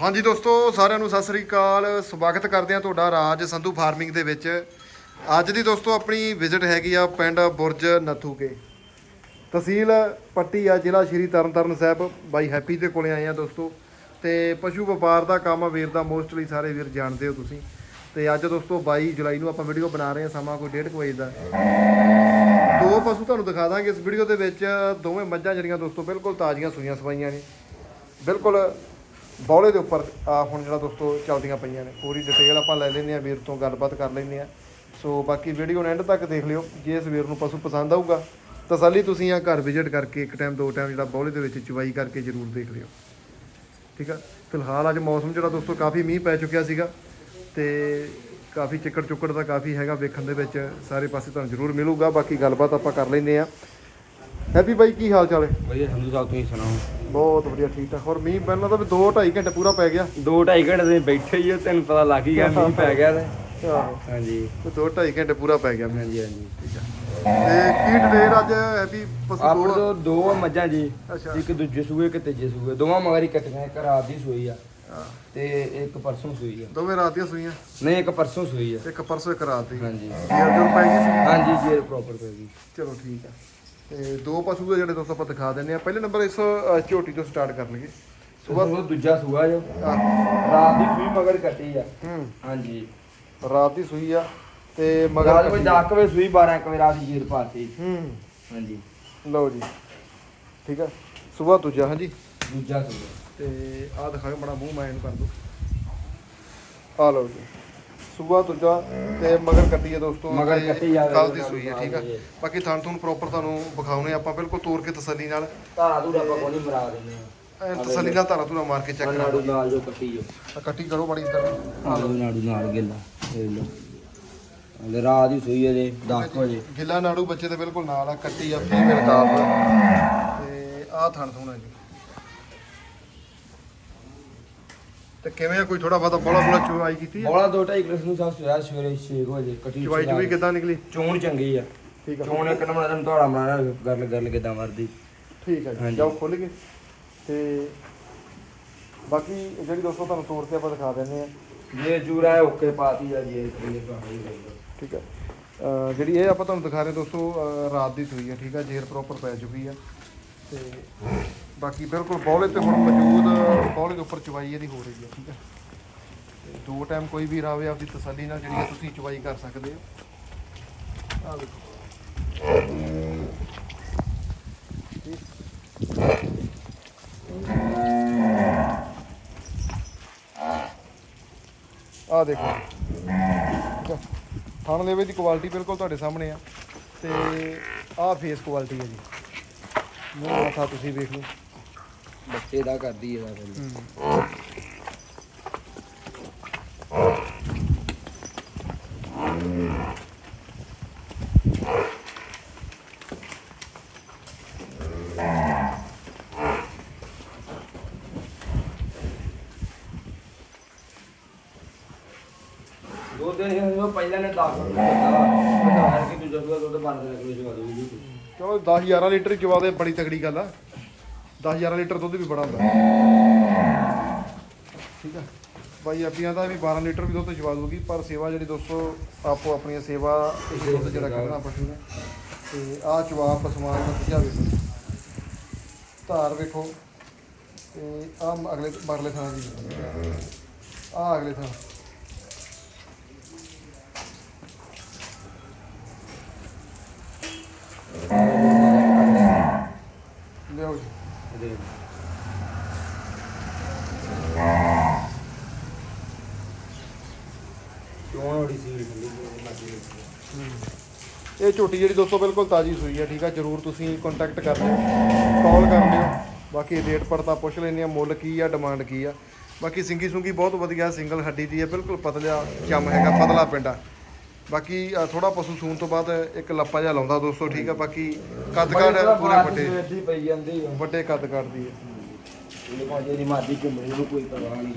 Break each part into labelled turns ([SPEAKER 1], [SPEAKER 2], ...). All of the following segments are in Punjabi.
[SPEAKER 1] ਹਾਂਜੀ ਦੋਸਤੋ, ਸਾਰਿਆਂ ਨੂੰ ਸਤਿ ਸ੍ਰੀ ਅਕਾਲ। ਸਵਾਗਤ ਕਰਦੇ ਹਾਂ ਤੁਹਾਡਾ ਰਾਜ ਸੰਧੂ ਫਾਰਮਿੰਗ ਦੇ ਵਿੱਚ। ਅੱਜ ਦੀ ਦੋਸਤੋ, ਆਪਣੀ ਵਿਜ਼ਿਟ ਹੈਗੀ ਆ ਪਿੰਡ ਬੁਰਜ ਨੱਥੂਕੇ ਤਹਿਸੀਲ ਪੱਟੀ ਆ, ਜ਼ਿਲ੍ਹਾ ਸ਼੍ਰੀ ਤਰਨਤਾਰਨ ਸਾਹਿਬ। ਬਾਈ ਹੈਪੀ ਦੇ ਕੋਲੇ ਆਏ ਆ ਦੋਸਤੋ। ਤੇ ਪਸ਼ੂ ਵਪਾਰ ਦਾ ਕੰਮ ਵੀਰ ਦਾ ਮੋਸਟਲੀ ਸਾਰੇ ਵੀਰ ਜਾਣਦੇ ਹੋ ਤੁਸੀਂ। ਤੇ ਅੱਜ ਦੋਸਤੋ 22 ਜੁਲਾਈ ਨੂੰ ਆਪਾਂ ਵੀਡੀਓ ਬਣਾ ਰਹੇ ਹਾਂ, ਸਮਾਂ ਕੋਈ 1:30 ਵਜੇ ਦਾ। ਦੋ ਪਸ਼ੂ ਤੁਹਾਨੂੰ ਦਿਖਾ ਦਾਂਗੇ ਇਸ ਵੀਡੀਓ ਦੇ ਵਿੱਚ। ਦੋਵੇਂ ਮੱਝਾਂ ਜਿਹੜੀਆਂ ਦੋਸਤੋ, ਬਿਲਕੁਲ ਤਾਜ਼ੀਆਂ ਸੂਈਆਂ ਸਵਾਈਆਂ ਨੇ। ਬਿਲਕੁਲ ਬੌਲੇ ਦੇ ਉੱਪਰ, ਆ ਹੁਣ ਜਿਹੜਾ ਦੋਸਤੋ ਚੱਲਦੀਆਂ ਪਈਆਂ ਨੇ, ਪੂਰੀ ਡਿਟੇਲ ਆਪਾਂ ਲੈ ਲੈਂਦੇ ਆ ਵੀਰ ਤੋਂ ਗੱਲਬਾਤ ਕਰ ਲੈਂਦੇ ਆ ਸੋ ਬਾਕੀ ਵੀਡੀਓ ਨੂੰ ਐਂਡ ਤੱਕ ਦੇਖ ਲਿਓ, ਜੇ ਇਸ ਵੀਰ ਨੂੰ ਪਸ਼ੂ ਪਸੰਦ ਆਊਗਾ, ਤਸੱਲੀ ਤੁਸੀਂ ਆ ਘਰ ਵਿਜ਼ਿਟ ਕਰਕੇ ਇੱਕ ਟਾਈਮ ਦੋ ਟਾਈਮ ਜਿਹੜਾ ਬੌਲੇ ਦੇ ਵਿੱਚ ਚਵਾਈ ਕਰਕੇ ਜ਼ਰੂਰ ਦੇਖ ਲਿਓ। ਠੀਕ ਆ? ਫਿਲਹਾਲ ਅੱਜ ਮੌਸਮ ਜਿਹੜਾ ਦੋਸਤੋ ਕਾਫੀ ਮੀਂਹ ਪੈ ਚੁੱਕਿਆ ਸੀਗਾ, ਤੇ ਕਾਫੀ ਚਿੱਕੜ ਚੁੱਕੜ ਦਾ ਕਾਫੀ ਹੈਗਾ, ਵੇਖਣ ਦੇ ਵਿੱਚ ਸਾਰੇ ਪਾਸੇ ਤੁਹਾਨੂੰ ਜ਼ਰੂਰ ਮਿਲੂਗਾ। ਬਾਕੀ ਗੱਲਬਾਤ ਆਪਾਂ ਕਰ ਲੈਂਦੇ ਆ ਹੈਪੀ ਬਾਈ, ਕੀ ਹਾਲ ਚਾਲ ਹੈ?
[SPEAKER 2] ਵਧੀਆ, ਸੰਧੂ ਸਾਹਿਬ, ਤੁਸੀਂ ਸੁਣਾਓ?
[SPEAKER 1] ਬਹੁਤ ਵਧੀਆ ਠੀਕ ਠਾਕ। ਹੋਰ ਮੀਂਹ ਪਹਿਲਾਂ ਤਾਂ ਵੀ 2 2.5 ਘੰਟੇ ਪੂਰਾ ਪੈ ਗਿਆ।
[SPEAKER 2] 2.5 ਘੰਟੇ ਦੇ ਬੈਠੇ ਹੀ ਆ, ਤੈਨੂੰ ਪਤਾ ਲੱਗ ਹੀ ਗਿਆ ਮੀਂਹ ਪੈ ਗਿਆ ਤੇ। ਹਾਂਜੀ।
[SPEAKER 1] ਤੇ 2 2.5 ਘੰਟੇ ਪੂਰਾ ਪੈ ਗਿਆ
[SPEAKER 2] ਹਾਂਜੀ ਹਾਂਜੀ।
[SPEAKER 1] ਠੀਕ ਆ। ਤੇ ਕੀ ਡਿਟੇਲ ਅੱਜ ਹੈਪੀ
[SPEAKER 2] ਆਪਣੇ ਤੋਂ ਦੋ ਮੱਝਾਂ ਜੀ। ਇੱਕ ਦੂਜੇ ਸੂਏ ਇੱਕ ਤੀਜੇ ਸੂਏ। ਦੋਵਾਂ ਮਗਰ ਹੀ ਕੱਟੀਆਂ ਇੱਕ ਰਾਤ ਦੀ ਸੂਈ ਆ।
[SPEAKER 1] ਹਾਂ,
[SPEAKER 2] ਤੇ ਇੱਕ ਪਰਸੋਂ ਸੂਈ ਆ।
[SPEAKER 1] ਦੋਵੇਂ ਰਾਤ ਦੀਆਂ ਸੂਈਆਂ?
[SPEAKER 2] ਨਹੀਂ ਇੱਕ ਪਰਸੋਂ ਸੂਈ ਆ।
[SPEAKER 1] ਇੱਕ ਪਰਸੋਂ ਇੱਕ ਰਾਤ ਦੀ।
[SPEAKER 2] ਹਾਂਜੀ।
[SPEAKER 1] ਜੇਰ ਜੁਰ ਪੈ ਗਈ ਸੀ?
[SPEAKER 2] ਹਾਂਜੀ ਜੇਰ ਪ੍ਰੋਪਰ ਪੈ ਗਈ।
[SPEAKER 1] ਚਲੋ ਠੀਕ ਆ। ਤੇ ਦੋ ਪਸ਼ੂ ਦੇ ਜਿਹੜੇ ਦੋਸਤੋ ਆਪਾਂ ਦਿਖਾ ਦਿੰਨੇ ਆ ਪਹਿਲੇ ਨੰਬਰ ਇਸ ਅ, ਝੋਟੀ ਤੋਂ ਸਟਾਰਟ ਕਰ ਲਈਏ
[SPEAKER 2] ਸੁਬਹ ਉਹ ਦੂਜਾ ਸੂਆ ਜੋ। ਰਾਤ ਦੀ ਸੂਈ ਮਗਰ ਕੱਟੀ ਆ।
[SPEAKER 1] ਹੂੰ।
[SPEAKER 2] ਹਾਂਜੀ।
[SPEAKER 1] ਰਾਤ ਦੀ ਸੂਈ ਆ ਤੇ
[SPEAKER 2] ਮਗਰ
[SPEAKER 1] ਮਗਰ
[SPEAKER 2] ਕੋਈ
[SPEAKER 1] ਕੱਟੀ।
[SPEAKER 2] 10 ਕਵੇ ਸੂਈ 12 ਕਵੇ ਰਾਤ ਦੀ ਜੇਰ ਪਾਤੀ।
[SPEAKER 1] ਹੂੰ।
[SPEAKER 2] ਹਾਂਜੀ।
[SPEAKER 1] ਲਓ ਜੀ। ਠੀਕ ਆ। ਸਵੇਰ ਦੂਜਾ ਹਾਂਜੀ।
[SPEAKER 2] ਦੂਜਾ ਸੂਆ।
[SPEAKER 1] ਤੇ ਆਹ ਦਿਖਾਓ ਬੜਾ ਮੂੰਹ ਮੈਂ ਇਹਨੂੰ ਕਰ ਦੋ। ਆ ਲਓ ਜੀ। ਸੂਆ ਦੂਜਾ ਤੇ ਮਗਰ ਕੱਟੀ ਹੈ ਦੋਸਤੋ
[SPEAKER 2] ਮਗਰ ਕੱਟੀ ਜਾਵੇ।
[SPEAKER 1] ਕੱਲ੍ਹ ਦੀ ਸੂਈ ਹੈ ਠੀਕ ਆ। ਬਾਕੀ ਥਣ ਤੁਹਾਨੂੰ ਪ੍ਰੋਪਰ ਤੁਹਾਨੂੰ ਵਿਖਾਉਣੇ ਆਪਾਂ ਬਿਲਕੁਲ ਤੋੜ ਕੇ ਤਸੱਲੀ ਨਾਲ।
[SPEAKER 2] ਧਾਰਾ ਧੂਰਾ ਆਪਾਂ ਕੋਈ ਨਹੀਂ ਮਰਾ ਦਿੰਦੇ ਆ
[SPEAKER 1] ਐਨ ਤਸੱਲੀ ਨਾਲ ਧਾਰਾ ਧੂਰਾ ਮਾਰ ਕੇ ਚੈੱਕ ਕਰਾ
[SPEAKER 2] ਨਾੜੂ ਨਾਲ ਜੋ ਕੱਟੀ ਜੋ।
[SPEAKER 1] ਆ ਕੱਟੀ ਕਰੋ ਬੜੀ ਇੱਧਰ
[SPEAKER 2] ਆਲੂ ਨਾੜੂ ਨਾਲ ਗਿੱਲਾ ਦੇਖ ਲਓ। ਹਲੇ ਰਾਤ ਦੀ ਸੂਈ ਹੈ ਜੇ 10 ਵਜੇ।
[SPEAKER 1] ਗਿੱਲਾ ਨਾੜੂ ਬੱਚੇ ਦੇ ਬਿਲਕੁਲ ਨਾਲ ਆ ਕੱਟੀ ਆ ਫੀਮੇਲ ਕਾਪ ਤੇ ਆਹ ਥਣ ਥੋਣਾ ਜੀ। ਤੇ ਕਿਵੇਂ ਆ? ਕੋਈ ਥੋੜਾ ਬਹੁਤਾ ਬੋਲਾ ਬੋਲਾ ਚੁਆਈ ਕੀਤੀ ਆ?
[SPEAKER 2] ਬੋਲਾ 2.5 ਕਿਲੋ ਨੂੰ ਸਾਹ ਸਵੇਰ ਸਵੇਰੇ 6 ਵਜੇ ਕੱਟੀ
[SPEAKER 1] ਚੁਆਈ ਚੁਈ ਕਿੱਦਾਂ ਨਿਕਲੀ?
[SPEAKER 2] ਚੋਣ ਚੰਗੀ ਆ।
[SPEAKER 1] ਠੀਕ ਆ।
[SPEAKER 2] ਚੋਣ ਇੱਕ ਨੰਬਰ ਦਾ ਧੋੜਾ ਮਾਰਾ ਗੱਲ ਗੱਲ ਕਿਦਾਂ ਵਰਦੀ
[SPEAKER 1] ਠੀਕ ਹੈ ਜੀ। ਜਾਓ ਖੁੱਲ ਗਏ ਤੇ ਬਾਕੀ ਜਿਹੜੀ ਦੋਸਤੋ ਤੁਹਾਨੂੰ ਤੋੜ ਕੇ ਆਪਾਂ ਦਿਖਾ ਦਿੰਦੇ ਆ।
[SPEAKER 2] ਜੇ ਜੂਰਾ ਹੈ ਓਕੇ ਪਾਤੀ ਆ ਜੇ
[SPEAKER 1] ਠੀਕ ਅਹ ਜਿਹੜੀ ਇਹ ਆਪਾਂ ਤੁਹਾਨੂੰ ਦਿਖਾ ਰਹੇ ਦੋਸਤੋ ਰਾਤ ਦੀ ਸੂਈ ਹੈ ਠੀਕ ਹੈ ਜੇਰ ਪ੍ਰੋਪਰ ਪੈ ਚੁੱਕੀ ਆ। ਤੇ ਬਾਕੀ ਬਿਲਕੁਲ ਬੌਲੇ ਤੇ ਹੁਣ ਮੌਜੂਦ ਬੌਲੇ ਦੇ ਉੱਪਰ ਚਵਾਈ ਇਹਦੀ ਹੋ ਰਹੀ ਹੈ, ਠੀਕ ਹੈ। ਤੇ ਦੋ ਟਾਈਮ ਕੋਈ ਵੀ ਰਾਵੇ ਆਪਦੀ ਤਸੱਲੀ ਨਾਲ ਜਿਹੜੀ ਹੈ ਤੁਸੀਂ ਚਵਾਈ ਕਰ ਸਕਦੇ ਹੋ। ਆ ਦੇਖੋ ਆ ਦੇਖੋ। ਠੀਕ ਆ। ਥਣ ਦੀ ਕੁਆਲਿਟੀ ਬਿਲਕੁਲ ਤੁਹਾਡੇ ਸਾਹਮਣੇ ਆ। ਤੇ ਆਹ ਫੇਸ ਕੁਆਲਿਟੀ ਹੈ ਜੀ। ਮੂੰਹ ਮੱਥਾ ਤੁਸੀਂ ਵੇਖ ਲਓ।
[SPEAKER 2] ਬੱਚੇ ਦਾ ਕਰਦੀ ਇਹਦਾ ਫਿਰ। ਦੋ ਦਿਨ ਪਹਿਲਾਂ ਨੇ 10 ਕਿਲੋ ਦਿੱਤਾ ਹਰ ਕੀ ਦੂਜਾ ਦੁੱਧ 12 ਕਿਲੋ ਚਵਾ ਦੂਗੀ
[SPEAKER 1] ਚਲੋ 10 11 ਲੀਟਰ ਚਵਾ ਦੇ ਬੜੀ ਤਕੜੀ ਗੱਲ ਆ। 10 11 ਲੀਟਰ ਦੁੱਧ ਵੀ ਬੜਾ ਹੁੰਦਾ। ਠੀਕ ਆ। ਬਾਈ ਆਪੀਆਂ ਦਾ ਵੀ 12 ਲੀਟਰ ਵੀ ਦੁੱਧ ਚਵਾ ਦੂਗੀ ਪਰ ਸੇਵਾ ਜਿਹੜੀ ਦੋਸਤੋ, ਆਪੋ ਆਪਣੀਆਂ ਸੇਵਾ ਇਹ ਦੁੱਧ ਜਿਹੜਾ ਕਰਨਾ ਪਸ਼ੂ ਨੇ ਤੇ ਆਹ ਚਵਾ ਪਸਮਾਨ ਦਾ ਸੁਝਾ ਵੇਖੋ। ਧਾਰ ਵੇਖੋ। ਤੇ ਆਹ ਅਗਲੇ ਮਰਲੇ ਥਾਂ ਦੀ। ਆਹ ਅਗਲੇ ਥਾਂ। ਇਹ ਝੋਟੀ ਜਿਹੜੀ ਦੋਸਤੋ ਬਿਲਕੁਲ ਤਾਜ਼ੀ ਸੂਈ ਹੈ ਠੀਕ ਆ ਜਰੂਰ ਤੁਸੀਂ ਕੰਟੈਕਟ ਕਰ ਲਿਓ ਕਾਲ ਕਰ ਲਿਓ। ਬਾਕੀ ਰੇਟ ਪੜਤਾ ਪੁੱਛ ਲੈਂਦੇ ਆ ਮੁੱਲ ਕੀ ਆ ਡਿਮਾਂਡ ਕੀ ਆ। ਬਾਕੀ ਸਿੰਗੀ ਸੁੰਗੀ ਬਹੁਤ ਵਧੀਆ ਸਿੰਗਲ ਹੱਡੀ ਦੀ ਹੈ ਬਿਲਕੁਲ ਪਤਲਾ ਚਮ ਹੈਗਾ ਪਤਲਾ ਪਿੰਡਾ ਬਾਕੀ ਥੋੜਾ ਪਸ਼ੂ ਸੂਣ ਤੋਂ ਬਾਅਦ ਇੱਕ ਲੱਪਾ ਜਿਹਾ ਲਾਉਂਦਾ ਦੋਸਤੋ ਠੀਕ ਆ ਬਾਕੀ ਕੱਦ ਕਾਠ ਪੂਰੇ ਵੱਡੇ
[SPEAKER 2] ਵੱਡੀ ਪਈ ਜਾਂਦੀ ਆ।
[SPEAKER 1] ਵੱਡੇ ਕੱਦ ਕਾਠ ਦੀ ਹੈ।
[SPEAKER 2] ਇਹ ਭਾਜੀ ਦੀ ਮਾਦੀ ਘੁੰਮਣੀ ਨੂੰ ਕੋਈ ਪਰਵਾਹ ਨਹੀਂ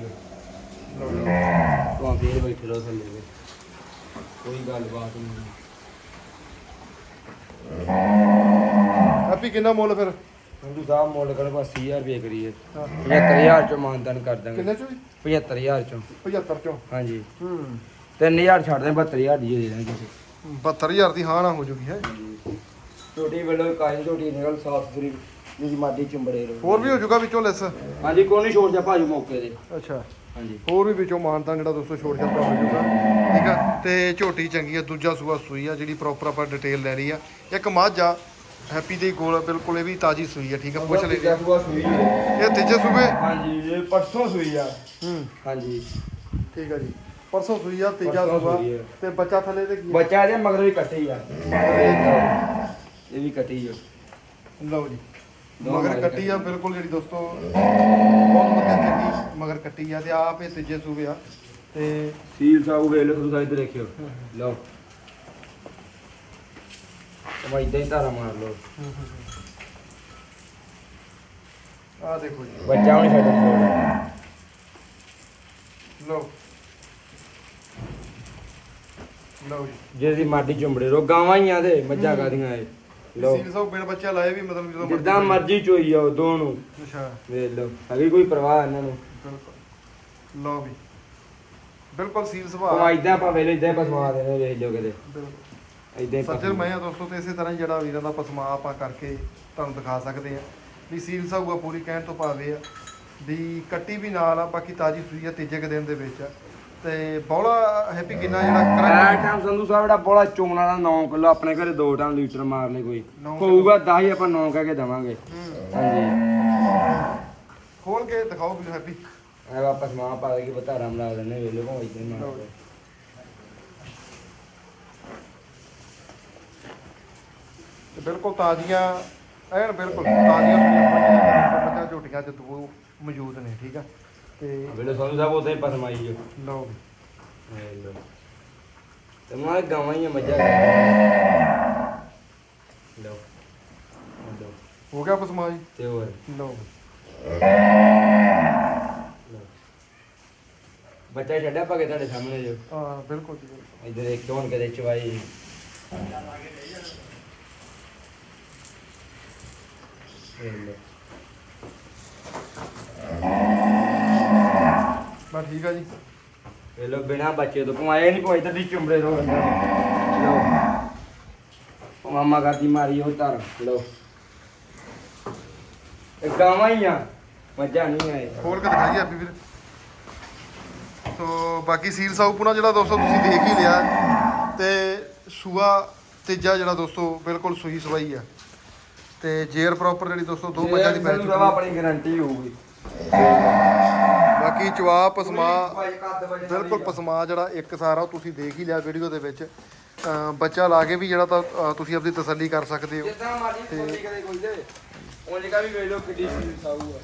[SPEAKER 2] ਤੂੰ ਫੇਰ ਬੈਠੇ ਰਹੋ ਥੱਲੇ ਤੇ। ਕੋਈ ਗੱਲ ਬਾਤ ਨਹੀਂ।
[SPEAKER 1] ਹੈਪੀ ਕਿੰਨਾ ਮੁੱਲ ਫਿਰ?
[SPEAKER 2] ਸੰਧੂ ਸਾਹਿਬ ਮੁੱਲ ਕਰ 80000 ਰੁਪਏ ਕਰੀਏ।
[SPEAKER 1] ਹਾਂ।
[SPEAKER 2] 75000 ਚੋਂ ਮਾਨਦਾਨ ਕਰ ਦਾਂਗੇ।
[SPEAKER 1] ਕਿੰਨੇ ਚੋਂ
[SPEAKER 2] 75000 ਚੋਂ।
[SPEAKER 1] 75 ਚੋਂ?
[SPEAKER 2] ਹਾਂਜੀ।
[SPEAKER 1] ਹੂੰ।
[SPEAKER 2] 3000 ਛੱਡ ਦੇ 72000 ਦੀ ਦੇ ਦਾਂਗੇ ਤੁਸੀਂ
[SPEAKER 1] 72000 ਦੀ ਹਾਂ ਨਾ ਹੋ ਜੂਗੀ ਹੈ?
[SPEAKER 2] ਛੋਟੀ ਵੱਲੋਂ ਕਾਇਨ ਛੋਟੀ ਨਿਕਲ ਸਾਫ਼ ਸੁਥਰੀ ਜਿਹਦੀ ਮਾਦੀ ਚੁੰਬੜੇ ਰਹੋ।
[SPEAKER 1] ਹੋਰ ਵੀ ਹੋ ਜੂਗਾ ਵਿੱਚੋਂ ਲੈਸ?
[SPEAKER 2] ਹਾਂਜੀ ਕੋਈ ਨਹੀਂ ਛੋੜ ਜਾ ਭਾਜੂ ਮੌਕੇ ਦੇ
[SPEAKER 1] ਅੱਛਾ।
[SPEAKER 2] ਹਾਂਜੀ।
[SPEAKER 1] ਹੋਰ ਵੀ ਵਿੱਚੋਂ ਮਾਨਤਾ ਜਿਹੜਾ ਦੋਸਤੋ ਛੋੜ ਜਾਂਦਾ ਹੋ ਜੂਗਾ। ਠੀਕ ਆ? ਤੇ ਝੋਟੀ ਚੰਗੀ ਆ ਦੂਜਾ ਸੂਆ ਸੂਈ ਆ ਜਿਹੜੀ ਪ੍ਰੋਪਰ ਆਪਾਂ ਡਿਟੇਲ ਲੈ ਲਈ ਆ। ਇੱਕ ਮੱਝ ਆ ਹੈਪੀ ਦੇ ਕੋਲ ਬਿਲਕੁਲ ਇਹ ਵੀ ਤਾਜੀ ਸੂਈ ਆ ਠੀਕ ਆ ਪੁੱਛ ਲੈ
[SPEAKER 2] ਤੀਜਾ ਸੂਆ ਸੂਈ ਹੈ।
[SPEAKER 1] ਇਹ ਤੀਜੇ ਸੂਬੇ
[SPEAKER 2] ਹਾਂਜੀ ਇਹ ਪਰਸੋਂ ਸੂਈ ਆ।
[SPEAKER 1] ਹੂੰ।
[SPEAKER 2] ਹਾਂਜੀ।
[SPEAKER 1] ਠੀਕ ਆ ਜੀ। ਪਰਸੋਂ ਸੂਈ ਆ ਤੀਜਾ
[SPEAKER 2] ਪਰਸੋਂ
[SPEAKER 1] ਸੂਆ।
[SPEAKER 2] ਸੂਈ ਆ।
[SPEAKER 1] ਤੇ ਬੱਚਾ ਥੱਲੇ ਤੇ ਕੀ ਆ?
[SPEAKER 2] ਬੱਚਾ ਇਹਦੇ ਮਗਰ ਵੀ ਕੱਟੀ ਆ। ਇਹ ਵੀ ਕੱਟੀ ਆ।
[SPEAKER 1] ਲਓ ਜੀ।
[SPEAKER 2] ਦੋ
[SPEAKER 1] ਮਗਰ
[SPEAKER 2] ਮਗਰ
[SPEAKER 1] ਕੱਟੀ ਆ ਬਿਲਕੁਲ ਜਿਹੜੀ ਦੋਸਤੋ ਬਹੁਤ ਵਧੀਆ ਚੰਗੀ ਮਗਰ ਕੱਟੀ ਆ ਤੇ ਆਪ ਇਹ ਤੀਜੇ ਸੂਬੇ ਆ। ਤੇ
[SPEAKER 2] ਸੀਲ ਸਾਊ ਵੇਖ ਲਓ ਤੁਸੀਂ ਇੱਧਰ ਦੇਖਿਓ। ਲਓ। ਮੈਂ ਇਦਾਂ ਹੀ ਧਾਰਾ ਮਾਰ ਲਓ।
[SPEAKER 1] ਆ ਦੇਖੋ ਜੀ।
[SPEAKER 2] ਬੱਚਾ ਵੀ ਛੱਡਣ
[SPEAKER 1] ਲਓ। ਲਓ ਜੀ।
[SPEAKER 2] ਜਿਹਦੀ ਮਾਡੀ ਚੁੰਬੜੇ ਰੋ ਗਾਵਾਂ ਹੀ ਆ ਤੇ ਮੱਝਾਂ ਕਾਦੀਆਂ ਇਹ? ਲਓ।
[SPEAKER 1] ਸੀਲ ਸਾਹਿਬ ਬਿਨ ਬੱਚਾ ਲਾਏ ਵੀ ਮਤਲਬ ਜਦੋਂ
[SPEAKER 2] ਜਿੱਦਾਂ ਮਰਜ਼ੀ ਚੋਈ ਜਾਓ ਦੋ ਨੂੰ।
[SPEAKER 1] ਅੱਛਾ।
[SPEAKER 2] ਵੇਖ ਲਓ। ਅਗੇ ਕੋਈ ਪਰਵਾਹ ਇਹਨਾਂ ਨੂੰ।
[SPEAKER 1] ਬਿਲਕੁਲ। ਲਓ ਵੀ। ਬਿਲਕੁਲ ਸੀਲ ਸੁਭਾਅ।
[SPEAKER 2] ਉਹ ਆਪਾਂ ਵੇਲੇ ਇਦਾਂ ਪਸਵਾ ਦੇਣੇ ਵੇਖ ਲਿਓ ਕਿਤੇ।
[SPEAKER 1] ਬਿਲਕੁਲ।
[SPEAKER 2] ਇਦਾਂ ਹੀ
[SPEAKER 1] ਸੱਜਣ ਮੈਂ ਆ ਦੋਸਤੋ ਤੇ ਇਸੇ ਤਰ੍ਹਾਂ ਹੀ ਜਿਹੜਾ ਵੀਰਾਂ ਦਾ ਪਸਮਾ ਆਪਾਂ ਕਰਕੇ ਤੁਹਾਨੂੰ ਦਿਖਾ ਸਕਦੇ ਆ। ਵੀ ਸੀਲ ਸਾਊਗਾ ਪੂਰੀ ਕਹਿਣ ਤੋਂ ਭਾਵੇਂ ਆ ਵੀ ਕੱਟੀ ਵੀ ਨਾਲ ਆ ਬਾਕੀ ਤਾਜੀ ਸੂਈ ਆ ਤੀਜੇ ਕੁ ਦਿਨ ਦੇ ਵਿੱਚ ਆ। ਤੇ ਬੌਲਾ ਹੈਪੀ ਕਿੰਨਾ ਜਿਹੜਾ
[SPEAKER 2] ਐ
[SPEAKER 1] ਕਰੰਟ
[SPEAKER 2] ਟਾਈਮ ਸੰਧੂ ਸਾਹਿਬ ਦਾ ਬੋਲਾ ਚੋਣਾ ਦਾ 9 ਕਿਲੋ ਆਪਣੇ ਘਰੇ ਦੋ ਟਾਈਮ ਲੀਟਰ ਮਾਰ ਲੈ ਕੋਈ।
[SPEAKER 1] ਨੌਂ
[SPEAKER 2] ਹੋਊਗਾ 10 ਆਪਾਂ 9 ਕਹਿ ਕੇ ਦਵਾਂਗੇ। ਹਾਂਜੀ।
[SPEAKER 1] ਖੋਲ ਕੇ ਦਿਖਾਓ ਵੀ ਹੈਪੀ।
[SPEAKER 2] ਐ ਵਾਪਸ ਮਾਂ ਪਾ ਕੇ ਬਤਾਰਾ ਮਲਾ ਦਿੰਦੇ ਵੇਲੇ ਭਾਵੇਂ ਇਦਾਂ।
[SPEAKER 1] ਤੇ ਬਿਲਕੁਲ ਤਾਜ਼ੀਆਂ ਐਨ ਬਿਲਕੁਲ ਤਾਜ਼ੀਆਂ ਬੱਚਾ ਝੋਟੀਆਂ ਚ ਦੋ ਮੌਜੂਦ ਨੇ ਠੀਕ ਆ? ਤੇ
[SPEAKER 2] ਵੇਲੇ ਸੰਧੂ ਸਾਹਿਬ ਉਦਾਂ ਹੀ ਪਸਮਾਈ ਜੋ
[SPEAKER 1] ਲਓ ਵੀ
[SPEAKER 2] ਤੇ ਮਾਂ ਗਾਵਾਂ ਹੀ ਆ ਮੱਝਾਂ। ਲਓ। ਲਓ।
[SPEAKER 1] ਹੋ ਗਿਆ ਪਸਮਾ ਜੀ?
[SPEAKER 2] ਤੇ ਹੋਰ।
[SPEAKER 1] ਲਓ ਵੀ।
[SPEAKER 2] ਬੱਚਾ ਛੱਡਿਆ ਕੇ ਤੁਹਾਡੇ ਸਾਹਮਣੇ ਜੋ?
[SPEAKER 1] ਹਾਂ ਬਿਲਕੁਲ ਜੀ ਬਿਲਕੁਲ।
[SPEAKER 2] ਇੱਧਰ ਇੱਕ ਹੋਣ ਕਦੇ ਚਵਾਈ
[SPEAKER 1] ਬਸ ਠੀਕ ਆ ਜੀ।
[SPEAKER 2] ਵੇਖ ਲਓ ਬਿਨਾ ਬੱਚੇ ਤੋਂ। ਪਵਾਏ ਨਹੀਂ ਕੋਈ ਇੱਧਰ ਦੀ ਚੁੰਬੜੇ ਰੋ ਲਓ। ਉਹ ਮਾਮਾ ਕਰਦੀ ਮਾਰੀ ਉਹ ਧਰ। ਲਓ। ਇਹ ਗਾਵਾਂ ਹੀ ਆ। ਮੱਝਾਂ ਨਹੀਂ ਆਏ।
[SPEAKER 1] ਖੋਲ ਕੇ ਦਿਖਾਈਏ ਆਪੀ ਵੀਰ ਸੋ ਬਾਕੀ ਸੀਲ ਸਾਊਪੂਣਾ ਜਿਹੜਾ ਦੋਸਤੋ ਤੁਸੀਂ ਦੇਖ ਹੀ ਲਿਆ। ਤੇ ਸੂਆ ਤੀਜਾ ਜਿਹੜਾ ਦੋਸਤੋ ਬਿਲਕੁਲ ਸੂਈ ਸਵਾਈ ਆ। ਤੇ ਜੇਰ ਪ੍ਰੋਪਰ ਜਿਹੜੀ ਦੋਸਤੋ ਦੋ ਮੱਝਾਂ ਦੀ ਚੁੱਕੀ
[SPEAKER 2] ਰਵਾ। ਆਪਣੀ ਗਾਰੰਟੀ ਹੋਊਗੀ।
[SPEAKER 1] ਬਾਕੀ ਚਵਾ ਪਸਮਾ ਬਿਲਕੁਲ ਪਸਮਾ ਜਿਹੜਾ ਇੱਕ ਸਾਰਾ ਉਹ ਤੁਸੀਂ ਦੇਖ ਹੀ ਲਿਆ ਵੀਡੀਓ ਦੇ ਵਿੱਚ। ਬੱਚਾ ਲਾ ਕੇ ਵੀ ਜਿਹੜਾ ਤਾਂ ਤੁਸੀਂ ਆਪਣੀ ਤਸੱਲੀ ਕਰ ਸਕਦੇ ਹੋ।
[SPEAKER 2] ਜਿੱਦਾਂ ਮਰਜ਼ੀ ਥੋੜੀ ਕਦੇ ਕੋਈ ਦੇ ਉਂਝ ਕਾ ਵੀ ਵੇਖ ਲਓ ਕਿੱਡੀ ਸੀਲ ਸਾਊ ਆ।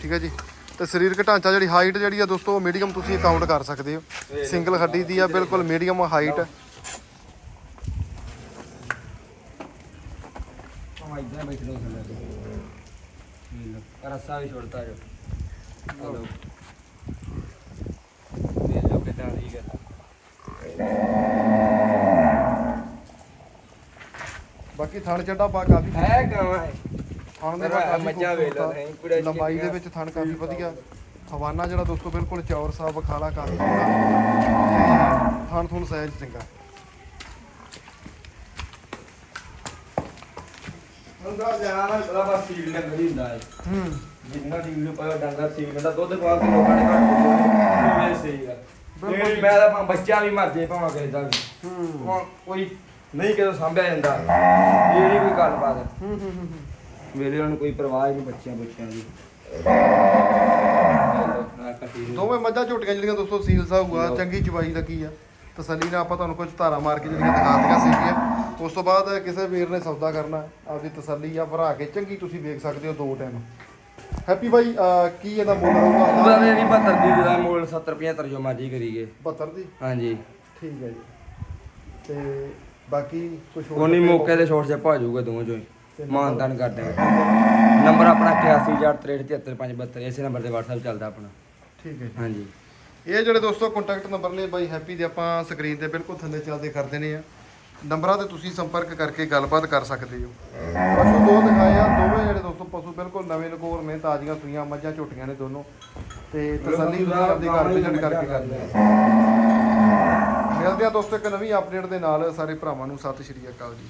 [SPEAKER 1] ਠੀਕ ਹੈ ਜੀ? ਤੇ ਸਰੀਰਕ ਢਾਂਚਾ ਜਿਹੜੀ ਹਾਈਟ ਜਿਹੜੀ ਆ ਦੋਸਤੋ ਮੀਡੀਅਮ ਤੁਸੀਂ ਕਾਊਂਟ ਕਰ ਸਕਦੇ ਹੋ। ਸਿੰਗਲ ਹੱਡੀ ਦੀ ਆ, ਬਿਲਕੁਲ ਮੀਡੀਅਮ ਹਾਈਟ
[SPEAKER 2] ਰਸਾ ਵੀ ਛੋੜਤਾ ਜੋ ਹਲੋ ਵੇਖ ਲਓ ਕਿਦਾਂ ਦੀ ਗੱਲ
[SPEAKER 1] ਬਾਕੀ ਥਣ ਚੱਡਾ ਪਾ ਕਾਫੀ
[SPEAKER 2] ਹੈ ਗਾਵਾਂ ਹੈ
[SPEAKER 1] ਥਣ ਦੇ
[SPEAKER 2] ਪਰ
[SPEAKER 1] ਕਾਫੀ
[SPEAKER 2] ਮੱਝਾਂ ਵੇਖ ਲਓ,
[SPEAKER 1] ਲੰਬਾਈ ਦੇ। ਵਿੱਚ ਥਣ ਕਾਫੀ ਵਧੀਆ। ਹਵਾਨਾ ਜਿਹੜਾ ਦੋਸਤੋ ਬਿਲਕੁਲ ਚੌਰ ਸਾਹਿਬ ਖਾਲਾ ਕਾਫੀ ਚੰਗਾ ਥਣ ਥੁਣ ਸਾਈਜ਼ ਚੰਗਾ।
[SPEAKER 2] ਹੁੰਦਾ ਜਾਣਾ ਬੜਾ ਬਸ ਸੀਲ ਨੇ ਗੜੀ ਹੁੰਦਾ ਹੈ।
[SPEAKER 1] ਹੂੰ।
[SPEAKER 2] ਜਿੰਨਾ ਦੀ ਵੀਡੀਓ ਪਾਇਆ ਡੰਗਰ ਸੀਲ ਦਾ ਦੁੱਧ ਪਾ ਕੇ ਲੋਕਾਂ ਨੇ ਘੱਟ ਉਹ ਸਹੀ ਆ।
[SPEAKER 1] ਬਿਲਕੁਲ।
[SPEAKER 2] ਇਹ ਮੈਂ ਤਾਂ ਭਾਵੇਂ ਬੱਚਾ ਵੀ ਮਰ ਜੇ ਭਾਵੇਂ ਕਿਸੇ ਦਾ ਵੀ।
[SPEAKER 1] ਹੂੰ।
[SPEAKER 2] ਹੁਣ ਕੋਈ ਨਹੀਂ ਕਿਦੋਂ ਸਾਂਭਿਆ ਜਾਂਦਾ। ਇਹ ਨਹੀਂ ਕੋਈ ਗੱਲਬਾਤ।
[SPEAKER 1] ਹੂੰ ਹੂੰ ਹੂੰ,
[SPEAKER 2] ਮੇਰੇ ਹੁਣ ਕੋਈ ਪਰਵਾਹ ਹੀ ਨਹੀਂ ਬੱਚਿਆਂ ਬੱਚਿਆਂ ਦੀ।
[SPEAKER 1] ਦੋਵੇਂ ਮੱਝਾਂ ਝੋਟੀਆਂ ਜਿਹੜੀਆਂ ਦੋਸਤੋ ਸੀਲ ਸਾਹੂਗਾ
[SPEAKER 2] ਲਓ।
[SPEAKER 1] ਚੰਗੀ ਚਵਾਈ ਲੱਗੀ ਆ। ਤਸੱਲੀ ਨਾਲ ਆਪਾਂ ਤੁਹਾਨੂੰ ਕੁਝ ਧਾਰਾ ਮਾਰ ਕੇ ਜਿਹੜੀਆਂ ਦਿਖਾ ਦਿੱਤੀਆਂ ਸੀਗੀਆਂ। ਉਸ ਤੋਂ ਬਾਅਦ ਕਿਸੇ ਵੀਰ ਨੇ ਸੌਦਾ ਕਰਨਾ ਆਪਦੀ ਤਸੱਲੀ ਆ ਭਰਾ ਕੇ। ਚੰਗੀ ਤੁਸੀਂ ਵੇਖ ਸਕਦੇ ਹੋ ਦੋ ਟਾਈਮ ਹੈਪੀ ਬਾਈ ਕੀ ਇਹਦਾ ਮੁੱਲ
[SPEAKER 2] ਉਹਦਾ
[SPEAKER 1] ਰਹੂਗਾ
[SPEAKER 2] ਤੇ ਨਹੀਂ 72 ਦੀ ਦਾ ਮੁੱਲ 70 75 ਜੋ ਮਰਜ਼ੀ ਕਰੀਏ।
[SPEAKER 1] 72 ਦੀ?
[SPEAKER 2] ਹਾਂਜੀ।
[SPEAKER 1] ਠੀਕ ਹੈ ਜੀ। ਤੇ ਬਾਕੀ ਕੁਝ
[SPEAKER 2] ਕੋਨੀ ਮੌਕੇ ਤੇ ਛੋਟ ਸੇ ਭਾਜੂਗਾ ਦੋਵਾਂ ਚੋਂ ਹੀ। ਮਾਨਦਾਨ ਕਰ ਦੇਵਾਂਗੇ ਨੰਬਰ ਆਪਣਾ 8143373572 ਇਸੇ ਨੰਬਰ ਤੇ WhatsApp ਚੱਲਦਾ ਆਪਣਾ।
[SPEAKER 1] ਠੀਕ ਹੈ ਜੀ।
[SPEAKER 2] ਹਾਂਜੀ।
[SPEAKER 1] ਇਹ ਜਿਹੜੇ ਦੋਸਤੋ ਕੰਟੈਕਟ ਨੰਬਰ ਨੇ ਬਾਈ ਹੈਪੀ ਦੇ ਆਪਾਂ ਸਕਰੀਨ ਤੇ ਬਿਲਕੁਲ ਥੱਲੇ ਚੱਲਦੇ ਕਰ ਦੇਣੇ ਆ। ਨੰਬਰਾਂ ਤੇ ਤੁਸੀਂ ਸੰਪਰਕ ਕਰਕੇ ਗੱਲਬਾਤ ਕਰ ਸਕਦੇ ਹੋ। ਪਸ਼ੂ ਦੋ ਦਿਖਾਏ ਆ ਦੋਵੇਂ ਜਿਹੜੇ ਦੋਸਤੋ ਪਸ਼ੂ ਬਿਲਕੁਲ ਨਵੇਂ ਨਕੋਰ ਨੇ ਤਾਜ਼ੀਆਂ ਸੂਈਆਂ ਮੱਝਾਂ ਝੋਟੀਆਂ ਨੇ ਦੋਨੋਂ। ਤੇ ਤਸੱਲੀ ਤੁਸੀਂ ਆਪਦੇ ਘਰ ਵਿਜ਼ਿਟ ਕਰਕੇ ਕਰਨੀ ਹੈ ਮਿਲਦੇ ਆ ਦੋਸਤੋ ਇੱਕ ਨਵੀਂ ਅਪਡੇਟ ਦੇ ਨਾਲ। ਸਾਰੇ ਭਰਾਵਾਂ ਨੂੰ ਸਤਿ ਸ਼੍ਰੀ ਅਕਾਲ ਜੀ।